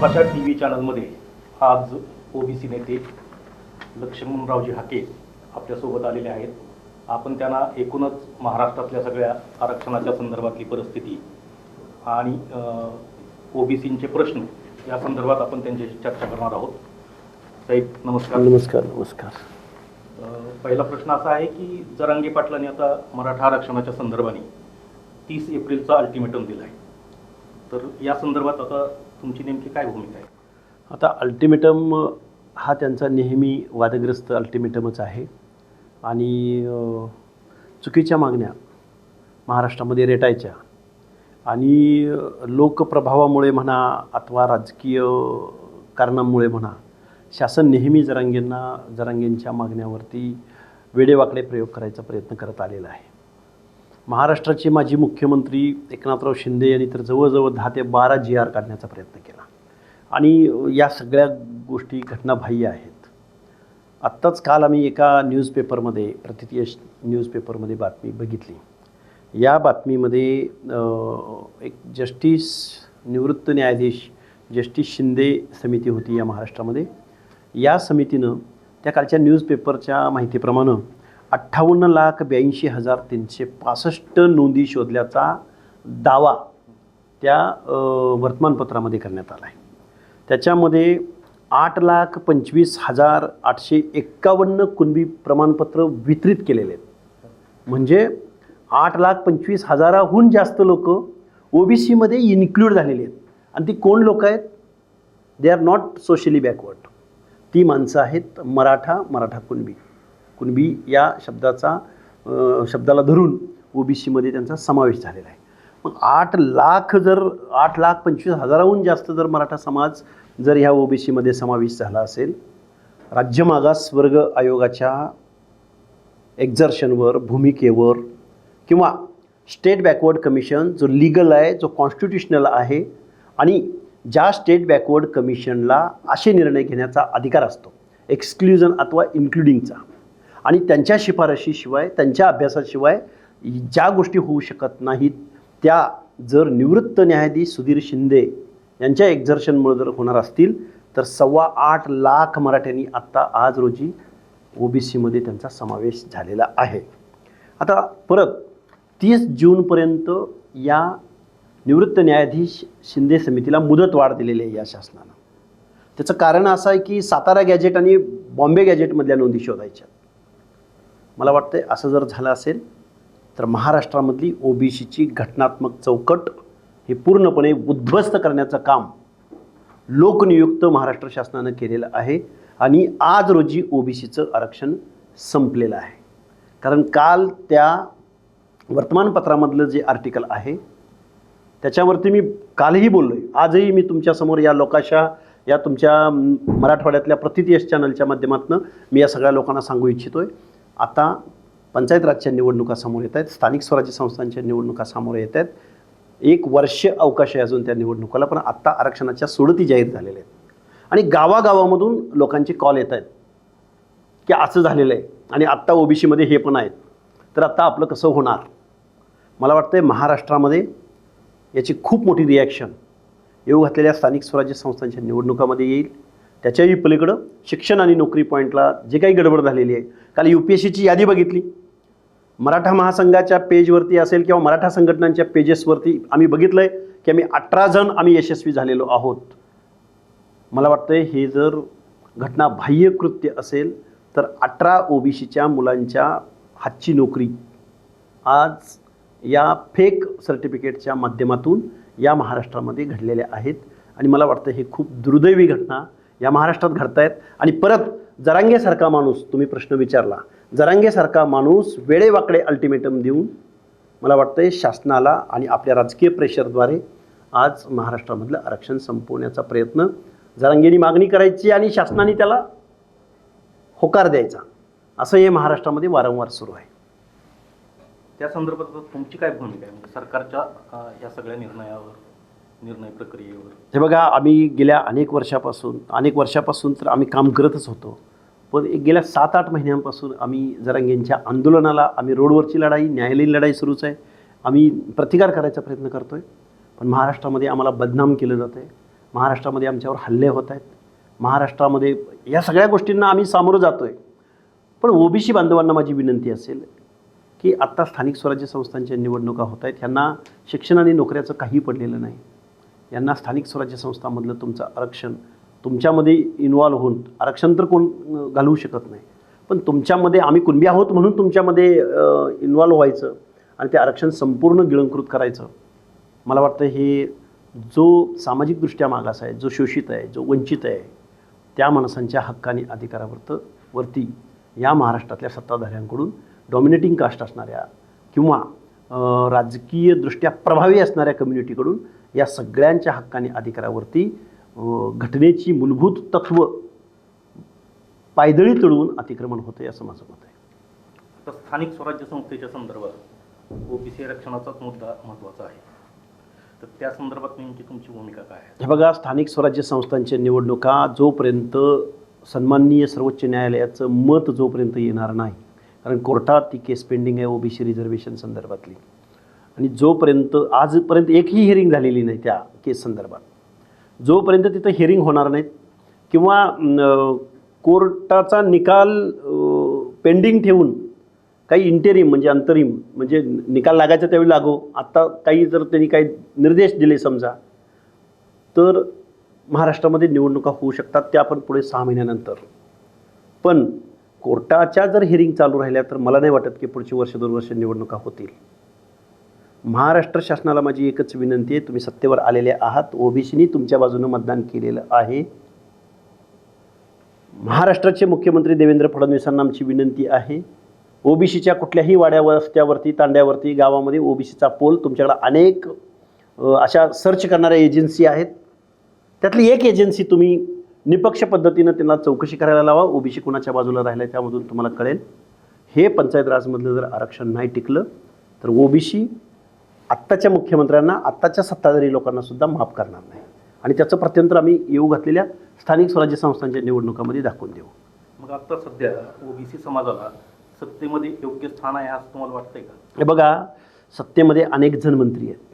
भाषा T V चॅनलमध्ये आज ओबीसी नेते लक्ष्मणरावजी हाके आपल्यासोबत आलेले आहेत. आपण त्यांना एकूणच महाराष्ट्रातल्या सगळ्या आरक्षणाच्या संदर्भातली परिस्थिती आणि ओबीसींचे प्रश्न या संदर्भात आपण त्यांच्याशी चर्चा करणार आहोत. साहेब नमस्कार. नमस्कार नमस्कार. पहिला प्रश्न असा आहे की जरांगे पाटलांनी आता मराठा आरक्षणाच्या संदर्भाने तीस एप्रिलचा अल्टिमेटम दिला आहे तर या संदर्भात आता तुमची नेमकी काय भूमिका आहे? आता अल्टिमेटम हा त्यांचा नेहमी वादग्रस्त अल्टिमेटमच आहे. आणि चुकीच्या मागण्या महाराष्ट्रामध्ये रेटायच्या. आणि लोकप्रभावामुळे म्हणा अथवा राजकीय कारणांमुळे म्हणा शासन नेहमी जरांगेंना जरांगेंच्या मागण्यावरती वेडेवाकडे प्रयोग करायचा प्रयत्न करत आलेला आहे. महाराष्ट्राचे माजी मुख्यमंत्री एकनाथराव शिंदे यांनी तर जवळजवळ दहा ते बारा जी आर काढण्याचा प्रयत्न केला. आणि या सगळ्या गोष्टी घटनाबाह्य आहेत. आत्ताच काल आम्ही एका न्यूजपेपरमध्ये प्रतियश न्यूजपेपरमध्ये बातमी बघितली. या बातमीमध्ये एक जस्टिस निवृत्त न्यायाधीश जस्टिस शिंदे समिती होती या महाराष्ट्रामध्ये. या समितीनं त्या कालच्या न्यूजपेपरच्या माहितीप्रमाणे अठ्ठावन्न लाख ब्याऐंशी हजार तीनशे पासष्ट नोंदी शोधल्याचा दावा त्या वर्तमानपत्रामध्ये करण्यात आला आहे. त्याच्यामध्ये आठ लाख पंचवीस हजार आठशे एक्कावन्न कुणबी प्रमाणपत्र वितरित केलेले आहेत. म्हणजे आठ लाख पंचवीस हजाराहून जास्त लोक ओबीसीमध्ये इन्क्लूड झालेली आहेत. आणि ती कोण लोक आहेत? They are not socially backward ती माणसं आहेत मराठा मराठा कुणबी. कुणबी या शब्दाचा शब्दाला धरून ओबीसीमध्ये त्यांचा समावेश झालेला आहे. मग आठ लाख जर आठ लाख पंचवीस हजाराहून जास्त जर मराठा समाज जर ह्या ओबीसीमध्ये समावेश झाला असेल राज्य मागास वर्ग आयोगाच्या एक्झर्शनवर भूमिकेवर किंवा स्टेट बॅकवर्ड कमिशन जो लिगल आहे जो कॉन्स्टिट्युशनल आहे आणि ज्या स्टेट बॅकवर्ड कमिशनला असे निर्णय घेण्याचा अधिकार असतो एक्सक्ल्युजन अथवा इन्क्लुडिंगचा. आणि त्यांच्या शिफारशीशिवाय त्यांच्या अभ्यासाशिवाय ज्या गोष्टी होऊ शकत नाहीत त्या जर निवृत्त न्यायाधीश सुधीर शिंदे यांच्या एक्झर्शनमुळे जर होणार असतील तर सव्वा आठ लाख मराठ्यांनी आत्ता आज रोजी ओबीसीमध्ये त्यांचा समावेश झालेला आहे. आता परत तीस जूनपर्यंत या निवृत्त न्यायाधीश शिंदे समितीला मुदतवाढ दिलेली आहे या शासनानं. त्याचं कारण असं आहे की सातारा गॅजेट आणि बॉम्बे गॅजेटमधल्या नोंदी शोधायच्या. मला वाटतं असं जर झालं असेल तर महाराष्ट्रामधली ओबीसीची घटनात्मक चौकट हे पूर्णपणे उद्ध्वस्त करण्याचं काम लोकनियुक्त महाराष्ट्र शासनानं केलेलं आहे आणि आज रोजी ओबीसीचं आरक्षण संपलेलं आहे. कारण काल त्या वर्तमानपत्रामधलं जे आर्टिकल आहे त्याच्यावरती मी कालही बोललो आहे आजही मी तुमच्यासमोर या लोकाशा या तुमच्या मराठवाड्यातल्या मराठवाड्यातल्या यश चॅनलच्या माध्यमातून मी या सगळ्या लोकांना सांगू इच्छितो आहे आता पंचायत राजच्या निवडणुका समोर येत आहेत स्थानिक स्वराज्य संस्थांच्या निवडणुका समोर येत आहेत. एक वर्ष अवकाश आहे अजून त्या निवडणुकाला पण आत्ता आरक्षणाच्या सोडती जाहीर झालेल्या आहेत. आणि गावागावामधून लोकांचे कॉल येत आहेत की असं झालेलं आहे आणि आत्ता ओबीसीमध्ये हे पण आहेत. तर आत्ता आपलं कसं होणार? मला वाटतं महाराष्ट्रामध्ये याची खूप मोठी रिॲक्शन येऊ घातलेल्या स्थानिक स्वराज्य संस्थांच्या निवडणुकामध्ये येईल. त्याच्याही पलीकडं शिक्षण आणि नोकरी पॉईंटला जे काही गडबड झालेली आहे. काल यू पी एस सीची यादी बघितली. मराठा महासंघाच्या पेजवरती असेल किंवा मराठा संघटनांच्या पेजेसवरती आम्ही बघितलं आहे की आम्ही अठरा जण आम्ही यशस्वी झालेलो आहोत. मला वाटतं हे जर घटना बाह्य कृत्य असेल तर अठरा ओबीसीच्या मुलांच्या हातची नोकरी आज या फेक सर्टिफिकेटच्या माध्यमातून या महाराष्ट्रामध्ये घडलेल्या आहेत. आणि मला वाटतं हे खूप दुर्दैवी घटना या महाराष्ट्रात घडतायत. आणि परत जरांगेसारखा माणूस तुम्ही प्रश्न विचारला जरांगेसारखा माणूस वेळेवाकडे अल्टिमेटम देऊन मला वाटतं शासनाला आणि आपल्या राजकीय प्रेशरद्वारे आज महाराष्ट्रामधलं आरक्षण संपवण्याचा प्रयत्न जरांगेनी मागणी करायची आणि शासनाने त्याला होकार द्यायचा. असं हे महाराष्ट्रामध्ये वारंवार सुरू आहे. त्या संदर्भात तुमची काय भूमिका आहे? म्हणजे सरकारच्या या सगळ्या निर्णयावर? निर्णय प्रक्रियेवर. हे बघा आम्ही गेल्या अनेक वर्षापासून अनेक वर्षापासून तर आम्ही काम करतच होतो. पण एक गेल्या सात आठ महिन्यांपासून आम्ही जरांगेंच्या आंदोलनाला आम्ही रोडवरची लढाई न्यायालयीन लढाई सुरूच आहे. आम्ही प्रतिकार करायचा प्रयत्न करतो आहे पण महाराष्ट्रामध्ये आम्हाला बदनाम केलं जातं आहे महाराष्ट्रामध्ये आमच्यावर हल्ले होत आहेत. महाराष्ट्रामध्ये या सगळ्या गोष्टींना आम्ही सामोरं जातो आहे पण ओबीसी बांधवांना माझी विनंती असेल की आत्ता स्थानिक स्वराज्य संस्थांच्या निवडणुका होत आहेत ह्यांना शिक्षण आणि नोकऱ्याचं काही पडलेलं नाही. यांना स्थानिक स्वराज्य संस्थांमधलं तुमचं आरक्षण तुमच्यामध्ये इन्व्हॉल्व होऊन आरक्षण तर कोण घालवू शकत नाही. पण तुमच्यामध्ये आम्ही कुणबी आहोत म्हणून तुमच्यामध्ये इन्व्हॉल्व व्हायचं आणि ते आरक्षण संपूर्ण गिळंकृत करायचं. मला वाटतं हे जो सामाजिकदृष्ट्या मागास आहे जो शोषित आहे जो वंचित आहे त्या माणसांच्या हक्काने अधिकारावरत वरती या महाराष्ट्रातल्या सत्ताधाऱ्यांकडून डॉमिनेटिंग कास्ट असणाऱ्या किंवा राजकीयदृष्ट्या प्रभावी असणाऱ्या कम्युनिटीकडून या सगळ्यांच्या हक्क आणि अधिकारावरती घटनेची मूलभूत तत्त्व पायदळी तळून अतिक्रमण होते असं माझं मत आहे. आता स्थानिक स्वराज्य संस्थेच्या संदर्भात ओबीसी आरक्षणाचाच मुद्दा महत्त्वाचा आहे. तर त्या संदर्भात नेमकी तुमची भूमिका काय आहे? हे बघा स्थानिक स्वराज्य संस्थांच्या निवडणुका जोपर्यंत सन्माननीय सर्वोच्च न्यायालयाचं मत जोपर्यंत येणार नाही कारण कोर्टात ती केस पेंडिंग आहे ओबीसी रिझर्वेशन संदर्भातली. आणि जोपर्यंत आजपर्यंत एकही हिअरिंग झालेली नाही त्या केस संदर्भात. जोपर्यंत तिथं हिअरिंग होणार नाहीत किंवा कोर्टाचा निकाल पेंडिंग ठेवून काही इंटेरिम म्हणजे अंतरिम म्हणजे निकाल लागायचा त्यावेळी लागो. आत्ता काही जर त्यांनी काही निर्देश दिले समजा तर महाराष्ट्रामध्ये निवडणुका होऊ शकतात त्या पण पुढे सहा महिन्यानंतर. पण कोर्टाच्या जर हिअरिंग चालू राहिल्या तर मला नाही वाटत की पुढची वर्ष दोन वर्ष निवडणुका होतील. महाराष्ट्र शासनाला माझी एकच विनंती आहे तुम्ही सत्तेवर आलेले आहात. ओबीसीनी तुमच्या बाजूनं मतदान केलेलं आहे. महाराष्ट्राचे मुख्यमंत्री देवेंद्र फडणवीसांना आमची विनंती आहे. ओबीसीच्या कुठल्याही वाड्या वस्त्यावरती तांड्यावरती गावामध्ये ओबीसीचा पोल तुमच्याकडे अनेक अशा सर्च करणाऱ्या एजन्सी आहेत. त्यातली एक एजन्सी तुम्ही निपक्ष पद्धतीनं त्यांना चौकशी करायला लावा. ओबीसी कुणाच्या बाजूला राहिलं आहे त्यामधून तुम्हाला कळेल. हे पंचायत राजमधलं जर आरक्षण नाही टिकलं तर ओबीसी आत्ताच्या मुख्यमंत्र्यांना आत्ताच्या सत्ताधारी लोकांना सुद्धा माफ करणार नाही. आणि त्याचं प्रत्यंतर आम्ही येऊ घातलेल्या स्थानिक स्वराज्य संस्थांच्या निवडणुकामध्ये दाखवून देऊ. मग आता सध्या ओबीसी समाजाला सत्तेमध्ये योग्य स्थान आहे असं तुम्हाला वाटतंय का? हे बघा सत्तेमध्ये अनेक जण मंत्री आहेत.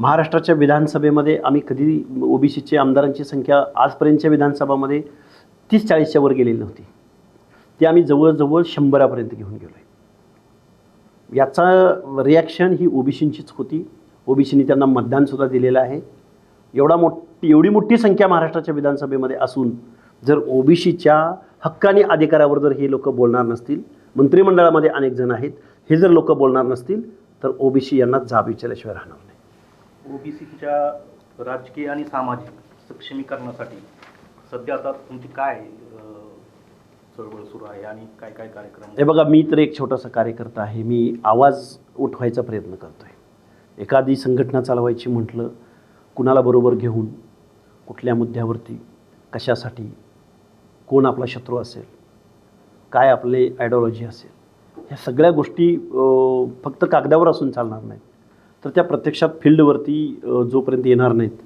महाराष्ट्राच्या विधानसभेमध्ये आम्ही कधी ओबीसीचे आमदारांची संख्या आजपर्यंतच्या विधानसभामध्ये तीस चाळीसच्या वर गेलेली नव्हती. ती आम्ही जवळजवळ शंभरापर्यंत घेऊन गेलो आहे याचा रिॲक्शन ही ओबीसींचीच होती. ओबीसीनी त्यांना मतदानसुद्धा दिलेलं आहे. एवढा मोठी एवढी मोठी संख्या महाराष्ट्राच्या विधानसभेमध्ये असून जर ओबीसीच्या हक्काने अधिकारावर जर हे लोक बोलणार नसतील मंत्रिमंडळामध्ये अनेक जण आहेत हे जर लोक बोलणार नसतील तर ओबीसी यांना जाब विचारल्याशिवाय राहणार नाही. ओबीसीच्या राजकीय आणि सामाजिक सक्षमीकरणासाठी सध्या आता तुमची काय चळवळ सुरू आहे आणि काय काय कार्यक्रम? हे बघा मी तर एक छोटासा कार्यकर्ता आहे. मी आवाज उठवायचा प्रयत्न करतो आहे एखादी संघटना चालवायची म्हटलं कुणाला बरोबर घेऊन कुठल्या मुद्द्यावरती कशासाठी कोण आपला शत्रू असेल काय आपले आयडिओलॉजी असेल ह्या सगळ्या गोष्टी फक्त कागदावर असून चालणार नाहीत. तर त्या प्रत्यक्षात फील्डवरती जोपर्यंत येणार नाहीत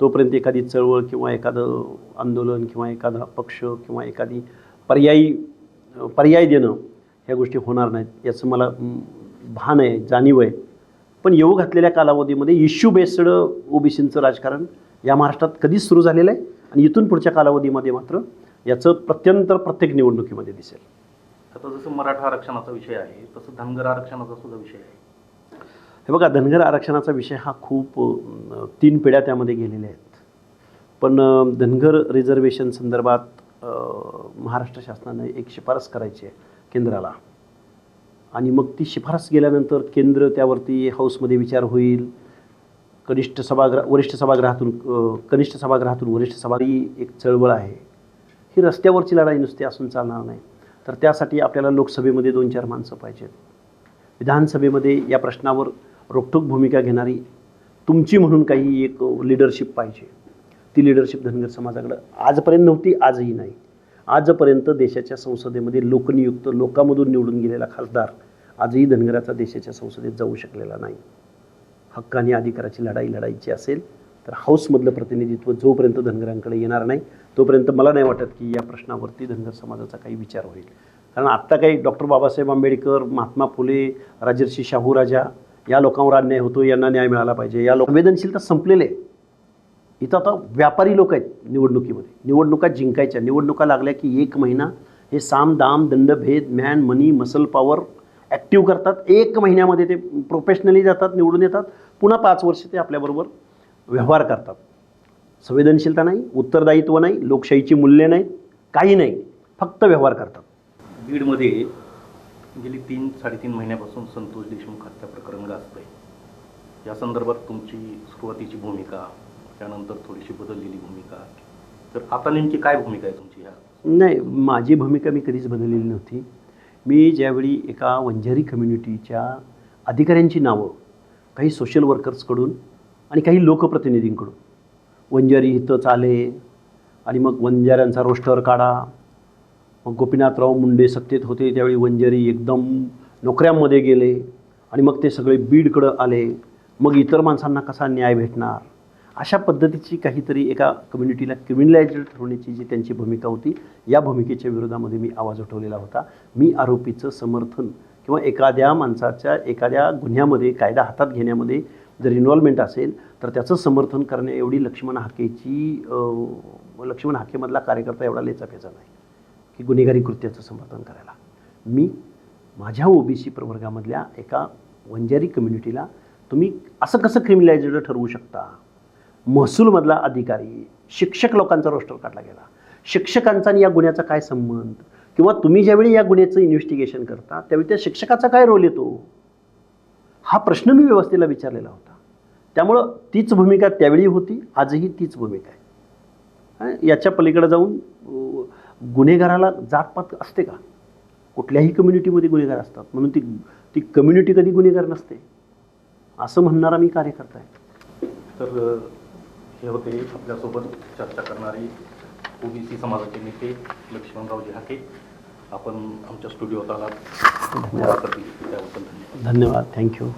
तोपर्यंत एखादी चळवळ किंवा एखादं आंदोलन किंवा एखादा पक्ष किंवा एखादी पर्यायी पर्याय देणं ह्या गोष्टी होणार नाहीत याचं मला भान आहे जाणीव आहे. पण येऊ घातलेल्या कालावधीमध्ये इश्यू बेस्ड ओबीसींचं राजकारण या महाराष्ट्रात कधीच सुरू झालेलं आहे आणि इथून पुढच्या कालावधीमध्ये मात्र याचं प्रत्यंतर प्रत्येक निवडणुकीमध्ये दिसेल. आता जसं मराठा आरक्षणाचा विषय आहे तसं धनगर आरक्षणाचा सुद्धा विषय आहे. हे बघा धनगर आरक्षणाचा विषय हा खूप तीन पिढ्या त्यामध्ये गेलेल्या आहेत. पण धनगर रिझर्वेशन संदर्भात महाराष्ट्र शासनाने एक शिफारस करायची आहे केंद्राला. आणि मग ती शिफारस गेल्यानंतर केंद्र त्यावरती हाऊसमध्ये विचार होईल. कनिष्ठ सभागृह वरिष्ठ सभागृहातून कनिष्ठ सभागृहातून वरिष्ठ सभा ही एक चळवळ आहे. ही रस्त्यावरची लढाई नुसती असून चालणार नाही. तर त्यासाठी आपल्याला लोकसभेमध्ये दोन चार माणसं पाहिजेत. विधानसभेमध्ये या प्रश्नावर रोखठोक भूमिका घेणारी तुमची म्हणून काही एक लिडरशिप पाहिजे. ती लिडरशिप धनगर समाजाकडं आजपर्यंत नव्हती आजही नाही. आजपर्यंत देशाच्या संसदेमध्ये लोकनियुक्त लोकांमधून निवडून गेलेला खासदार आजही धनगराचा देशाच्या संसदेत जाऊ शकलेला नाही. हक्क आणि अधिकाराची लढाई लढायची असेल तर हाऊसमधलं प्रतिनिधित्व जोपर्यंत धनगरांकडे येणार नाही तोपर्यंत मला नाही वाटत की या प्रश्नावरती धनगर समाजाचा काही विचार होईल. कारण आत्ता काही डॉक्टर बाबासाहेब आंबेडकर महात्मा फुले राजर्षी शाहू राजा या लोकांवर अन्याय होतो यांना न्याय मिळाला पाहिजे. या लोक संवेदनशीलता संपलेले इथं आता व्यापारी लोक आहेत निवडणुकीमध्ये. निवडणुका जिंकायच्या निवडणुका लागल्या की एक महिना हे साम दाम दंडभेद man money muscle power active करतात. एक महिन्यामध्ये ते प्रोफेशनली जातात निवडून येतात. पुन्हा पाच वर्ष ते आपल्याबरोबर व्यवहार करतात. संवेदनशीलता नाही उत्तरदायित्व नाही लोकशाहीची मूल्ये नाहीत काही नाही. फक्त व्यवहार करतात. बीडमध्ये गेली तीन साडेतीन महिन्यापासून संतोष देशमुख हत्या प्रकरण गाजतंय या संदर्भात तुमची सुरुवातीची भूमिका त्यानंतर थोडीशी बदललेली भूमिका. तर आता नेमकी काय भूमिका आहे तुमची ह्या नाही माझी भूमिका मी कधीच बदललेली नव्हती. मी ज्यावेळी एका वंजारी कम्युनिटीच्या अधिकाऱ्यांची नावं काही सोशल वर्कर्सकडून आणि काही लोकप्रतिनिधींकडून वंजारी इथंच आले आणि मग वंजाऱ्यांचा रोस्टर काढा गोपीनाथराव मुंडे सत्तेत होते त्यावेळी वंजारी एकदम नोकऱ्यांमध्ये गेले आणि मग ते सगळे बीडकडं आले. मग इतर माणसांना कसा न्याय भेटणार? अशा पद्धतीची काहीतरी एका कम्युनिटीला क्रिमिनलाइज ठरवण्याची जी त्यांची भूमिका होती या भूमिकेच्या विरोधामध्ये मी आवाज उठवलेला होता. मी आरोपीचं समर्थन किंवा एखाद्या माणसाच्या एखाद्या गुन्ह्यामध्ये कायदा हातात घेण्यामध्ये जर इन्व्हॉल्वमेंट असेल तर त्याचं समर्थन करण्या एवढी लक्ष्मण हाकेची लक्ष्मण हाकेमधला कार्यकर्ता एवढा लेचापेचा नाही. की गुन्हेगारी कृत्याचं समर्थन करायला. मी माझ्या ओबीसी प्रवर्गामधल्या एका वंजारी कम्युनिटीला तुम्ही असं कसं क्रिमिनलायझेड ठरवू शकता? महसूलमधला अधिकारी शिक्षक लोकांचा रोस्टर काढला गेला. शिक्षकांचा आणि या गुन्ह्याचा काय संबंध? किंवा तुम्ही ज्यावेळी या गुन्ह्याचं इन्व्हेस्टिगेशन करता त्यावेळी त्या शिक्षकाचा काय रोल येतो? हा प्रश्न मी व्यवस्थेला विचारलेला होता. त्यामुळं तीच भूमिका त्यावेळी होती आजही तीच भूमिका आहे. याच्या पलीकडे जाऊन गुन्हेगाराला जातपात असते का? कुठल्याही कम्युनिटीमध्ये गुन्हेगार असतात. म्हणून ती ती कम्युनिटी कधी गुन्हेगार नसते? असं म्हणणारा मी कार्यकर्ता आहे. तर हे होते आपल्यासोबत चर्चा करणारे ओबीसी समाजाचे नेते लक्ष्मणरावजी हाके. आपण आमच्या स्टुडिओत आलात. धन्यवाद. त्याबद्दल धन्यवाद. धन्यवाद. थँक्यू